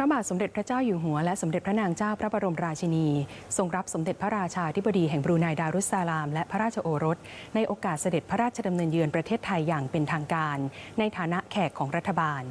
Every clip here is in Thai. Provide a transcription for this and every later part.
พระบาทสมเด็จพระเจ้าอยู่หัวและสมเด็จพระนางเจ้าพระบรมราชินี ทรงรับสมเด็จพระราชาธิบดีแห่งบรูไนดารุสซาลาม และพระราชโอรส ในโอกาสเสด็จพระราชดำเนินเยือนประเทศไทยอย่างเป็นทางการ ในฐานะแขกของรัฐบาล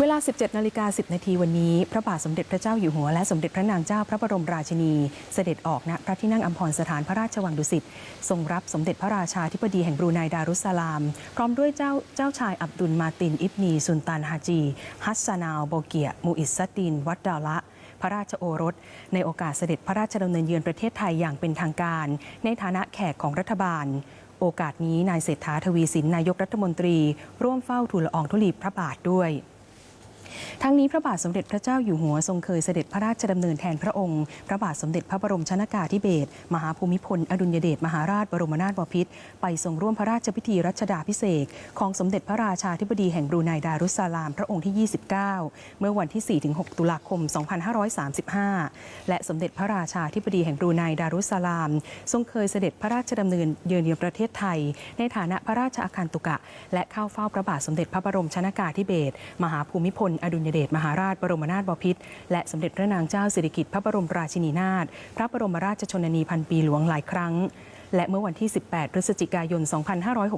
เวลา 17 นาฬิกา 10 นาทีวันนี้ พระบาทสมเด็จพระเจ้าอยู่หัวและสมเด็จพระนางเจ้าพระบรมราชินี เสด็จออกณพระที่นั่งอัมพรสถานพระราชวังดุสิตทรงรับสมเด็จพระราชาธิบดีแห่งบรูไนดารุสซาลาม พร้อมด้วยเจ้าเจ้าชายอับดุลมาตินอิบนีสุลตานฮาจี ฮัสซานาวโบเกียมูอิสซัดดิน วัดดาละพระราชโอรส ในโอกาสเสด็จพระราชดำเนินเยือนประเทศไทยอย่างเป็นทางการ ในฐานะแขกของรัฐบาลโอกาสนี้นายเศรษฐาทวีสินนายกรัฐมนตรี ร่วมเฝ้าทูลละอองธุลีพระบาทด้วย ทั้งนี้พระบาทสมเด็จพระเจ้าอยู่หัวทรงเคยเสด็จพระราชดำเนินแทนพระองค์ พระบาทสมเด็จพระบรมชนากาธิเบศรมหาภูมิพล อดุลยเดชมหาราชบรมนาถบพิตรไปทรงร่วมพระราชพิธีรัชดาพิเศษของสมเด็จพระราชาธิบดีแห่งบรูไนดารุสซาลาม พระองค์ที่ 29 เมื่อวันที่ 4-6 ตุลาคม 2535 และสมเด็จพระราชาธิบดีแห่งบรูไนดารุสซาลาม ทรงเคยเสด็จพระราชดำเนินเยือนเยือนประเทศไทย ในฐานะพระราชอาคันตุกะ และเข้าเฝ้าพระบาทสมเด็จพระบรมชนากาธิเบศรมหาภูมิพลอดุลยเดชมหาราชบรมนาถบพิตรและสมเด็จพระนางเจ้าสิริกิติ์พระบรมราชินีนาถพระบรมราชชนนีพันปีหลวงหลายครั้ง และเมื่อวันที่ 18 พฤศจิกายน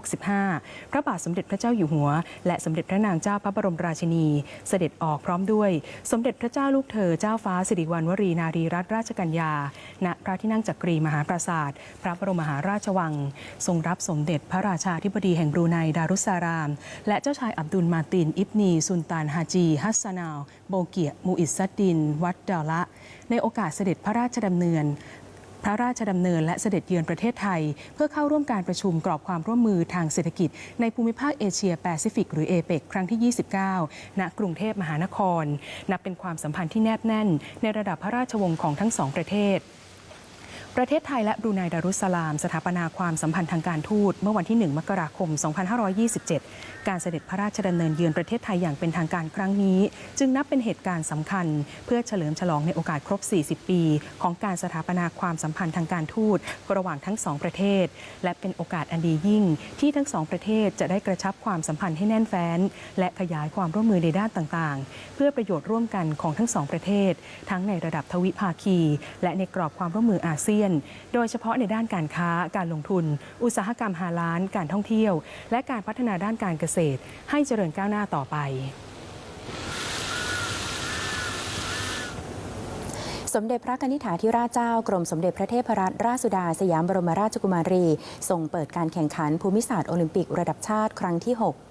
2565 พระบาทสมเด็จพระเจ้าอยู่หัว และสมเด็จพระนางเจ้าพระบรมราชินี เสด็จออกพร้อมด้วย สมเด็จพระเจ้าลูกเธอเจ้าฟ้าสิริวัณวรีนารีรัตนราชกัญญา ณ พระที่นั่งจักรีมหาปราสาท พระบรมมหาราชวัง ทรงรับสมเด็จพระราชาธิบดีแห่งบรูไนดารุสซาราม และเจ้าชายอับดุลมาติน อิบนีสุลตานฮาจี ฮัสซานาว โบเกียมูอิสซัดดิน วัดดาละ ในโอกาสเสด็จพระราชดำเนิน พระราชดำเนินและเสด็จเยือนประเทศไทย เพื่อเข้าร่วมการประชุมกรอบความร่วมมือทางเศรษฐกิจ ในภูมิภาคเอเชียแปซิฟิกหรือเอเปกครั้งที่ 29 ณ กรุงเทพมหานคร นับเป็นความสัมพันธ์ที่แนบแน่น ในระดับพระราชวงศ์ของทั้งสองประเทศ ประเทศไทยและบรูไนดารุสลาม สถาปนาความสัมพันธ์ทางการทูต เมื่อวันที่ 1 มกราคม 2527 การเสด็จพระราชดำเนินเยือนประเทศไทยอย่างเป็นทางการครั้งนี้ จึงนับเป็นเหตุการณ์สำคัญ เพื่อเฉลิมฉลองในโอกาสครบ 40 ปี ของการสถาปนาความสัมพันธ์ทางการทูตระหว่างทั้งสองประเทศ และเป็นโอกาสอันดียิ่ง ที่ทั้งสองประเทศจะได้กระชับความสัมพันธ์ให้แน่นแฟ้น และขยายความร่วมมือในด้านต่างๆ เพื่อประโยชน์ร่วมกันของทั้งสองประเทศ ทั้งในระดับทวิภาคี และในกรอบความร่วมมืออาเซียนโดยเฉพาะในด้านการค้า การลงทุน อุตสาหกรรมฮาลาน การท่องเที่ยว และการพัฒนาด้านการเกษตร ให้เจริญก้าวหน้าต่อไปสมเด็จพระนิษฐาธิราชเจ้ากรมสมเด็จพระเทพรัตนราชสุดาสยามบรมราชกุมารีทรงเปิดการแข่งขันภูมิศาสตร์โอลิมปิกระดับชาติครั้งที่ 6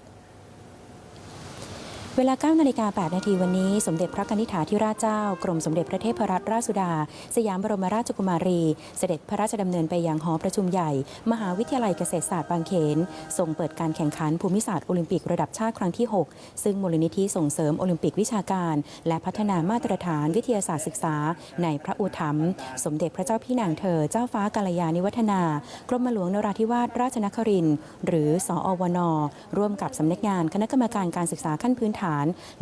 เวลา9นาฬิกา8นาทีวันนี้ สมเด็จพระกนิษฐาธิราชเจ้า กรมสมเด็จพระเทพรัตนราชสุดา สยามบรมราชกุมารี เสด็จพระราชดำเนินไปยังหอประชุมใหญ่ มหาวิทยาลัยเกษตรศาสตร์บางเขนทรงเปิดการแข่งขันภูมิศาสตร์โอลิมปิกระดับชาติครั้งที่ 6 ซึ่งมูลนิธิส่งเสริมโอลิมปิกวิชาการ และพัฒนามาตรฐานวิทยาศาสตร์ศึกษา ในพระอุถัมสมเด็จพระเจ้าพี่นางเธอเจ้าฟ้ากาลยานิวัฒนากรมหลวงนราธิวาสราชนครินทร์หรือสอวนร่วมกับสำนักงานคณะกรรมการการศึกษาขั้นพื้นฐาน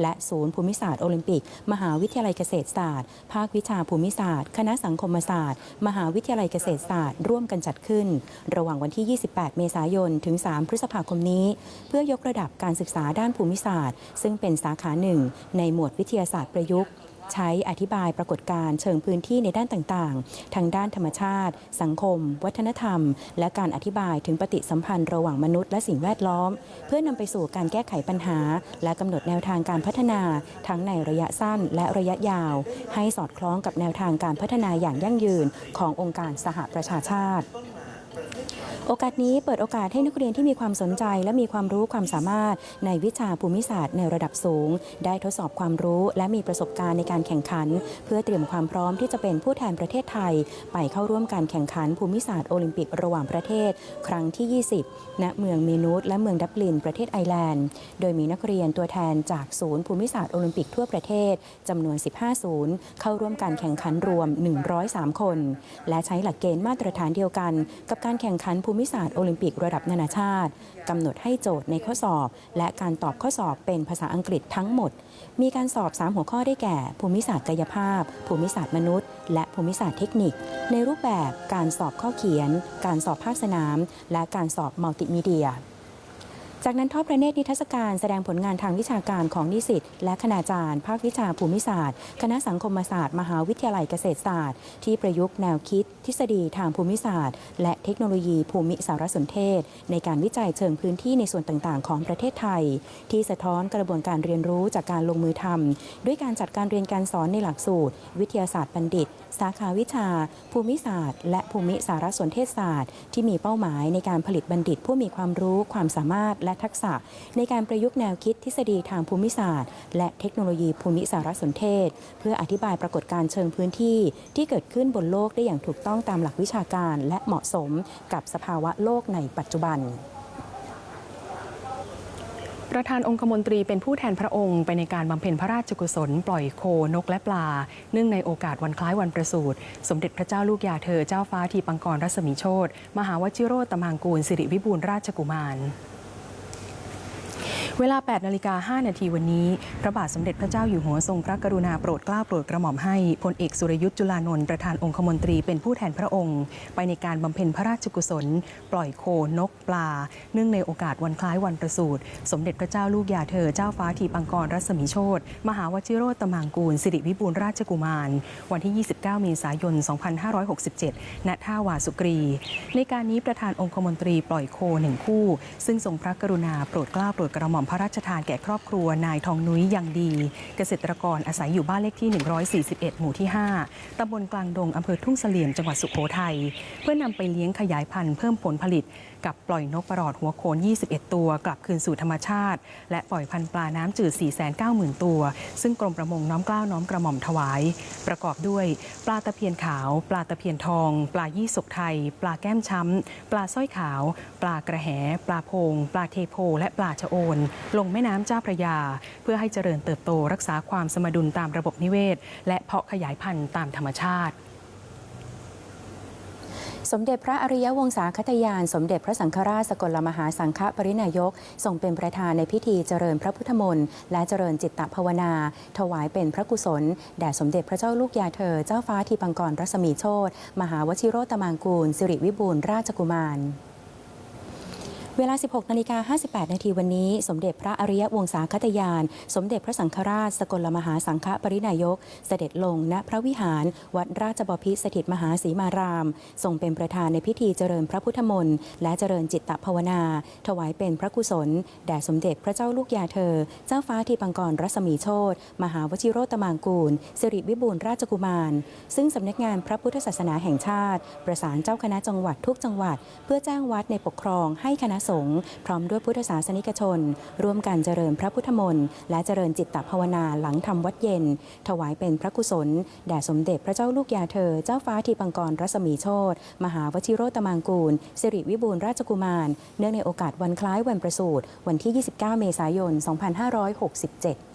และศูนย์ภูมิศาสตร์โอลิมปิก มหาวิทยาลัยเกษตรศาสตร์ ภาควิชาภูมิศาสตร์ คณะสังคมศาสตร์ มหาวิทยาลัยเกษตรศาสตร์ ร่วมกันจัดขึ้น ระหว่างวันที่ 28 เมษายน ถึง 3 พฤษภาคมนี้ เพื่อยกระดับการศึกษาด้านภูมิศาสตร์ ซึ่งเป็นสาขาหนึ่งในหมวดวิทยาศาสตร์ประยุกต์ ใช้อธิบายปรากฏการณ์เชิงพื้นที่ในด้านต่างๆ ทางด้านธรรมชาติ สังคม วัฒนธรรม และการอธิบายถึงปฏิสัมพันธ์ระหว่างมนุษย์และสิ่งแวดล้อม เพื่อนำไปสู่การแก้ไขปัญหา และกำหนดแนวทางการพัฒนา ทั้งในระยะสั้นและระยะยาว ให้สอดคล้องกับแนวทางการพัฒนาอย่างยั่งยืนขององค์การสหประชาชาติ โอกาสนี้เปิดโอกาสให้นักเรียนที่มีความสนใจ และมีความรู้ความสามารถในวิชาภูมิศาสตร์ในระดับสูง ได้ทดสอบความรู้และมีประสบการณ์ในการแข่งขัน เพื่อเตรียมความพร้อมที่จะเป็นผู้แทนประเทศไทย ไปเข้าร่วมการแข่งขันภูมิศาสตร์โอลิมปิกระหว่างประเทศ ครั้งที่ 20 ณ เมืองเมนูตและเมืองดับลินประเทศไอร์แลนด์ โดยมีนักเรียนตัวแทนจากศูนย์ภูมิศาสตร์โอลิมปิกทั่วประเทศจำนวน 15 ศูนย์เข้าร่วมการแข่งขันรวม 103 คน และใช้หลักเกณฑ์มาตรฐานเดียวกัน กับการแข่งขันภูมิศาสตร์โอลิมปิกระดับนานาชาติกำหนดให้โจทย์ในข้อสอบ และการตอบข้อสอบเป็นภาษาอังกฤษทั้งหมด มีการสอบ 3 หัวข้อได้แก่ ภูมิศาสตร์กายภาพ ภูมิศาสตร์มนุษย์ และภูมิศาสตร์เทคนิค ในรูปแบบการสอบข้อเขียน การสอบภาคสนาม และการสอบมัลติมีเดีย จากนั้นทอดพระเนตรนิทรรศการแสดงผลงานทางวิชาการของนิสิตและคณาจารย์ ภาควิชาภูมิศาสตร์ คณะสังคมศาสตร์ มหาวิทยาลัยเกษตรศาสตร์ ที่ประยุกต์แนวคิด ทฤษฎีทางภูมิศาสตร์ และเทคโนโลยีภูมิสารสนเทศ ในการวิจัยเชิงพื้นที่ในส่วนต่างๆ ของประเทศไทย ที่สะท้อนกระบวนการเรียนรู้จากการลงมือทำด้วยการจัดการเรียนการสอนในหลักสูตร วิทยาศาสตร์บัณฑิต สาขาวิชา ภูมิศาสตร์ และภูมิสารสนเทศศาสตร์ ที่มีเป้าหมายในการผลิตบัณฑิตผู้มีความรู้ความสามารถและทักษะ ในการประยุกต์แนวคิดทฤษฎีทางภูมิศาสตร์ และเทคโนโลยีภูมิสารสนเทศ เพื่ออธิบายปรากฏการณ์เชิงพื้นที่ ที่เกิดขึ้นบนโลกได้อย่างถูกต้องตามหลักวิชาการและเหมาะสมกับสภาวะโลกในปัจจุบันประธานองคมนตรีเป็นผู้แทนพระองค์ไปในการบำเพ็ญพระราชกุศล ปล่อยโคนกและปลา เนื่องในโอกาสวันคล้ายวันประสูติ สมเด็จพระเจ้าลูกยาเธอเจ้าฟ้าทีปังกรรัศมีโชตมหาวชิโรตมางกูลสิริวิบูลราชกุมาร เวลา 8 นาฬิกา 5 นาทีวันนี้ พระบาทสมเด็จพระเจ้าอยู่หัวทรงพระกรุณาโปรดเกล้าโปรดกระหม่อมให้พลเอกสุรยุทธ์จุลานนท์ประธานองคมนตรีเป็นผู้แทนพระองค์ ไปในการบำเพ็ญพระราชกุศล ปล่อยโคนกปลา เนื่องในโอกาสวันคล้ายวันประสูติสมเด็จพระเจ้าลูกยาเธอเจ้าฟ้าทีปังกรรัศมีโชตมหาวชิโรตมางกูล สิริวิบูลราชกุมาร วันที่ 29 เมษายน 2567 ณ ท่าวาสุกรี ในการนี้ประธานองคมนตรีปล่อยโคหนึ่งคู่ ซึ่งทรงพระกรุณาโปรดเกล้าโปรดกระหม่อมพระราชทานแก่ครอบครัวนายทองนุ้ยยังดี เกษตรกรอาศัยอยู่บ้านเลขที่ 141 หมู่ที่ 5ตำบลกลางดงอำเภอทุ่งเสลี่ยมจังหวัดสุโขทัยเพื่อนำไปเลี้ยงขยายพันธุ์เพิ่มผลผลิต กับปล่อยนกประหลอดหัวโขน 21 ตัว กลับคืนสู่ธรรมชาติ และปล่อยพันธุ์ปลาน้ำจืด 490,000 ตัว ซึ่งกรมประมงน้อมกล้าวน้อมกระหม่อมถวาย ประกอบด้วยปลาตะเพียนขาว ปลาตะเพียนทอง ปลายี่สกไทย ปลาแก้มช้ำ ปลาสร้อยขาว ปลากระแห ปลาโพง ปลาเทโพ และปลาชะโอน ลงแม่น้ำเจ้าพระยา เพื่อให้เจริญเติบโตรักษาความสมดุลตามระบบนิเวศ และเพาะขยายพันธุ์ตามธรรมชาติ สมเด็จพระอริยวงศาคตยาน สมเด็จพระสังฆราชสกลมหาสังฆปรินายกทรงเป็นประธานในพิธีเจริญพระพุทธมนต์และเจริญจิตตภาวนา ถวายเป็นพระกุศล แด่สมเด็จพระเจ้าลูกยาเธอ เจ้าฟ้าทีปังกรรัศมีโชตมหาวชิโรตมังกูล สิริวิบูลราชกุมาร เวลา 16นาฬิกา58 นาทีวันนี้ สมเด็จพระอริยวงศาคตยาน สมเด็จพระสังฆราช สกลมหาสังฆปรินายก เสด็จลงณพระวิหาร วัดราชบพิตรสถิตมหาสีมาราม ทรงเป็นประธานในพิธีเจริญพระพุทธมนต์และเจริญจิตตภาวนา ถวายเป็นพระกุศล แด่สมเด็จพระเจ้าลูกยาเธอ เจ้าฟ้าทีปังกรรัศมีโชตมหาวชิโรตมางกูลสิริวิบูลราชกุมาร ซึ่งสำนักงานพระพุทธศาสนาแห่งชาติ ประสานเจ้าคณะจังหวัดทุกจังหวัด เพื่อแจ้งวัดในปกครองให้คณะสงฆ์พร้อมด้วยพุทธศาสนิกชน ร่วมกันเจริญพระพุทธมนต์และเจริญจิตตภาวนาหลังทำวัดเย็น ถวายเป็นพระกุศล แด่สมเด็จพระเจ้าลูกยาเธอ เจ้าฟ้าทีปังกรรัศมีโชตมหาวชิโรตมังกูล สิริวิบูลราชกุมาร เนื่องในโอกาสวันคล้ายวันประสูติวันที่ 29 เมษายน 2567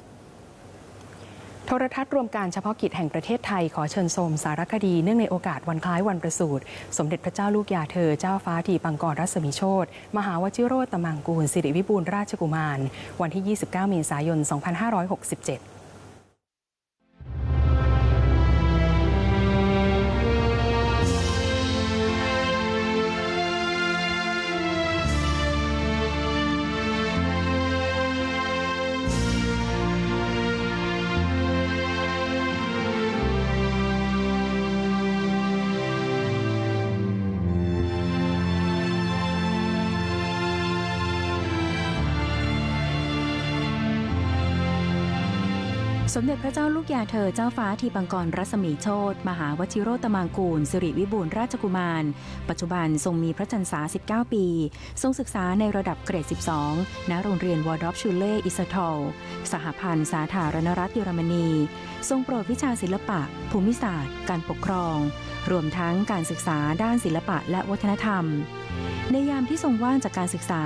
ทรทัศน์รวมการเฉพาะกิจแห่งประเทศไทยขอเชิญชมสารคดีเนื่องในโอกาสวันคล้ายวันประสูติสมเด็จพระเจ้าลูกยาเธอเจ้าฟ้าทีปังกรรัศมีโชตมหาวชิโรตมังกูลสิริวิบูลราชกุมาร วันที่ 29 เมษายน 2567 สมเด็จพระเจ้าลูกยาเธอเจ้าฟ้าทีปังกรรัศมีโชตมหาวชิโรตมางกูลสิริวิบูลราชกุมาร ปัจจุบันทรงมีพระชนษา19 ปี ทรงศึกษาในระดับเกรด 12 ณ โรงเรียนวอร์ดอฟชูเล่อิสทอลสหพันธ์สาธารณรัฐเยอรมนี ทรงโปรดวิชาศิลปะ ภูมิศาสตร์ การปกครอง รวมทั้งการศึกษาด้านศิลปะและวัฒนธรรมในยามที่ทรงว่างจากการศึกษา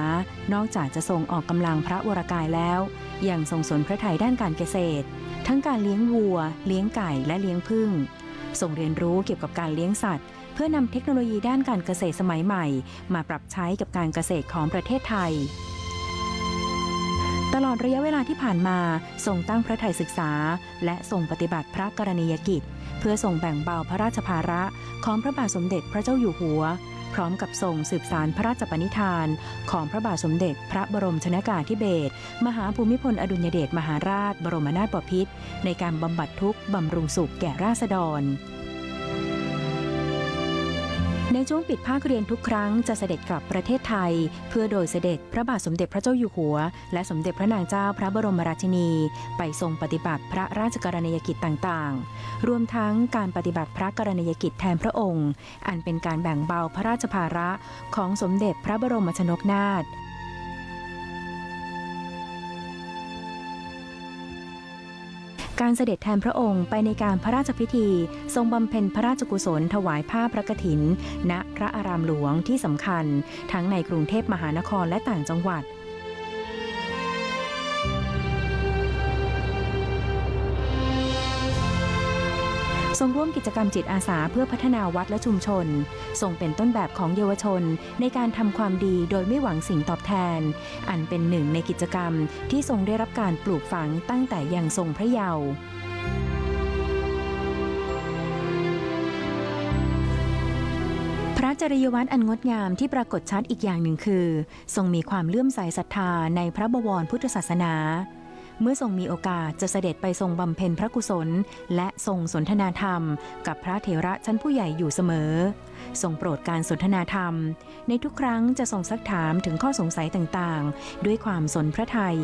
นอกจากจะทรงออกกำลังพระวรกายแล้ว ยังทรงสนพระไทยด้านการเกษตร ทั้งการเลี้ยงวัว เลี้ยงไก่และเลี้ยงผึ้งทรงเรียนรู้เกี่ยวกับการเลี้ยงสัตว์ เพื่อนำเทคโนโลยีด้านการเกษตรสมัยใหม่ มาปรับใช้กับการเกษตรของประเทศไทย ตลอดระยะเวลาที่ผ่านมาทรงตั้งพระไทยศึกษา และทรงปฏิบัติพระกรณียกิจ เพื่อทรงแบ่งเบาพระราชภาระของพระบาทสมเด็จพระเจ้าอยู่หัว พร้อมกับส่งสืบสารพระราชปณิธานของพระบาทสมเด็จ พระบรมชนากาธิเบศรมหาภูมิพลอดุลยเดชมหาราช บรมนาถบพิตรในการบำบัดทุกข์บำรุงสุขแก่ราษฎร ในช่วงปิดภาคเรียนทุกครั้งจะเสด็จกลับประเทศไทย เพื่อโดยเสด็จพระบาทสมเด็จพระเจ้าอยู่หัว และสมเด็จพระนางเจ้าพระบรมราชินี ไปทรงปฏิบัติพระราชกรณียกิจต่างๆ รวมทั้งการปฏิบัติพระกรณียกิจแทนพระองค์ อันเป็นการแบ่งเบาพระราชภาระของสมเด็จพระบรมชนกนาถ การเสด็จแทนพระองค์ไปในการพระราชพิธี ทรงบำเพ็ญพระราชกุศลถวายผ้าพระกฐิน ณพระอารามหลวงที่สำคัญ ทั้งในกรุงเทพมหานครและต่างจังหวัด รงร่วมกิจกรรมจิตอาสาเพื่อพัฒนาวัดและชุมชน ทรงเป็นต้นแบบของเยาวชนในการทำความดีโดยไม่หวังสิ่งตอบแทน อันเป็นหนึ่งในกิจกรรมที่ทรงได้รับการปลูกฝังตั้งแต่ยังทรงพระเยาว์พระจริยวัตรอันงดงามที่ปรากฏชัดอีกอย่างหนึ่งคือ ทรงมีความเลื่อมใสศรัทธาในพระบวรพุทธศาสนา เมื่อทรงมีโอกาสจะเสด็จไปทรงบำเพ็ญพระกุศล และทรงสนทนาธรรม กับพระเถระชั้นผู้ใหญ่อยู่เสมอ ทรงโปรดการสนทนาธรรม ในทุกครั้งจะทรงซักถามถึงข้อสงสัยต่างๆ ด้วยความสนพระทัย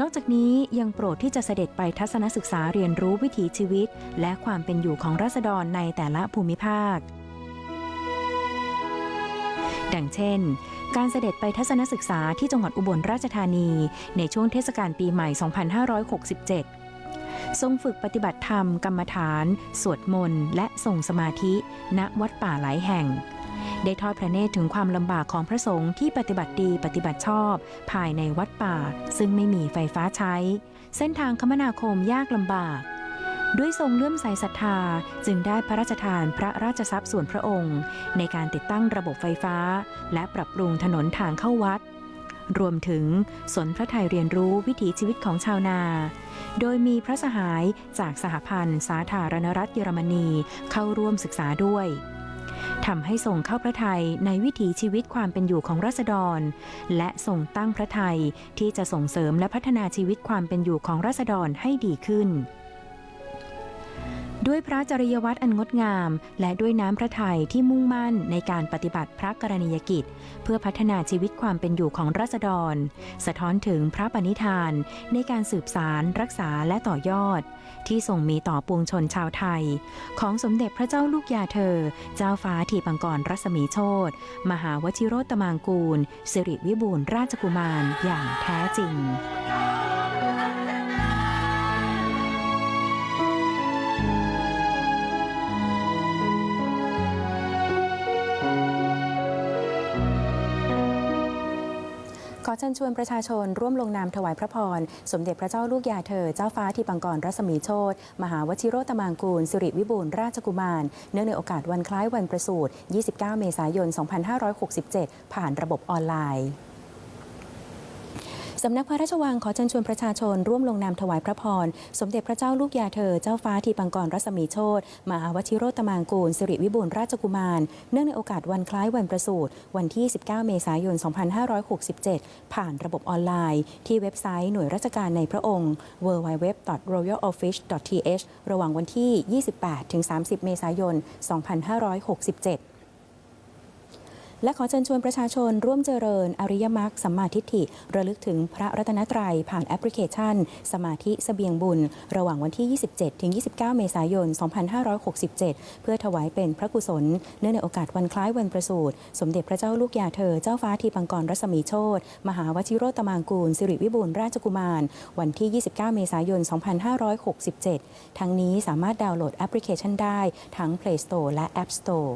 นอกจากนี้ยังโปรดที่จะเสด็จไปทัศนศึกษาเรียนรู้วิถีชีวิต และความเป็นอยู่ของราษฎรในแต่ละภูมิภาค ดังเช่น การเสด็จไปทัศนศึกษาที่จังหวัดอุบลราชธานี ในช่วงเทศกาลปีใหม่ 2567 ทรงฝึกปฏิบัติธรรม กรรมฐาน สวดมนต์ และทรงสมาธิ ณวัดป่าหลายแห่ง ได้ทอดพระเนตรถึงความลำบากของพระสงฆ์ที่ปฏิบัติดีปฏิบัติชอบ ภายในวัดป่า ซึ่งไม่มีไฟฟ้าใช้ เส้นทางคมนาคมยากลำบาก ด้วยทรงเลื่อมใสศรัทธาจึงได้พระราชทานพระราชทรัพย์ส่วนพระองค์ ในการติดตั้งระบบไฟฟ้า และปรับปรุงถนนทางเข้าวัด รวมถึงสนพระไทยเรียนรู้วิถีชีวิตของชาวนา โดยมีพระสหายจากสหพันธ์ สาธารณรัฐเยอรมนีเข้าร่วมศึกษาด้วยทำให้ทรงเข้าพระทัยในวิถีชีวิตความเป็นอยู่ของราษฎร และทรงตั้งพระทัยที่จะส่งเสริมและพัฒนาชีวิตความเป็นอยู่ของราษฎรให้ดีขึ้น ด้วยพระจริยวัตรอันงดงาม และด้วยน้ำพระทัยที่มุ่งมั่นในการปฏิบัติพระกรณียกิจ เพื่อพัฒนาชีวิตความเป็นอยู่ของราษฎร สะท้อนถึงพระปณิธาน ในการสืบสารรักษาและต่อยอด ที่ทรงมีต่อปวงชนชาวไทย ของสมเด็จพระเจ้าลูกยาเธอ เจ้าฟ้าทีปังกรรัศมีโชตมหาวชิโรตมางกูลสิริวิบูลราชกุมารอย่างแท้จริง เชิญชวนประชาชนร่วมลงนามถวายพระพร สมเด็จพระเจ้าลูกยาเธอ เจ้าฟ้าทีปังกรรัศมีโชตมหาวชิโรตมังกูล สิริวิบูลราชกุมาร เนื่องในโอกาสวันคล้ายวันประสูติ29 เมษายน 2567 ผ่านระบบออนไลน์ สำนักพระราชวังขอเชิญชวนประชาชนร่วมลงนามถวายพระพร สมเด็จพระเจ้าลูกยาเธอ เจ้าฟ้าทีปังกรรัศมีโชตมหาวชิโรตมางกูลสิริวิบูลราชกุมาร เนื่องในโอกาสวันคล้ายวันประสูติวันที่ 19 เมษายน 2567 ผ่านระบบออนไลน์ ที่เว็บไซต์หน่วยราชการในพระองค์ www.royaloffice.th ระหว่างวันที่ 28-30 เมษายน 2567 และขอเชิญชวนประชาชนร่วมเจริญ อริยมรรคสัมมาทิฏฐิ ระลึกถึงพระรัตนตรัยผ่านแอปพลิเคชัน สมาธิเสบียงบุญ ระหว่างวันที่ 27 ถึง 29 เมษายน 2567 เพื่อถวายเป็นพระกุศล เนื่องในโอกาสวันคล้ายวันประสูติสมเด็จพระเจ้าลูกยาเธอ เจ้าฟ้าทีปังกรรัศมีโชตมหาวชิโรตมางกูล สิริวิบูลราชกุมาร วันที่ 29 เมษายน 2567 ทั้งนี้สามารถดาวน์โหลดแอปพลิเคชันได้ทั้ง Play Store และ App Store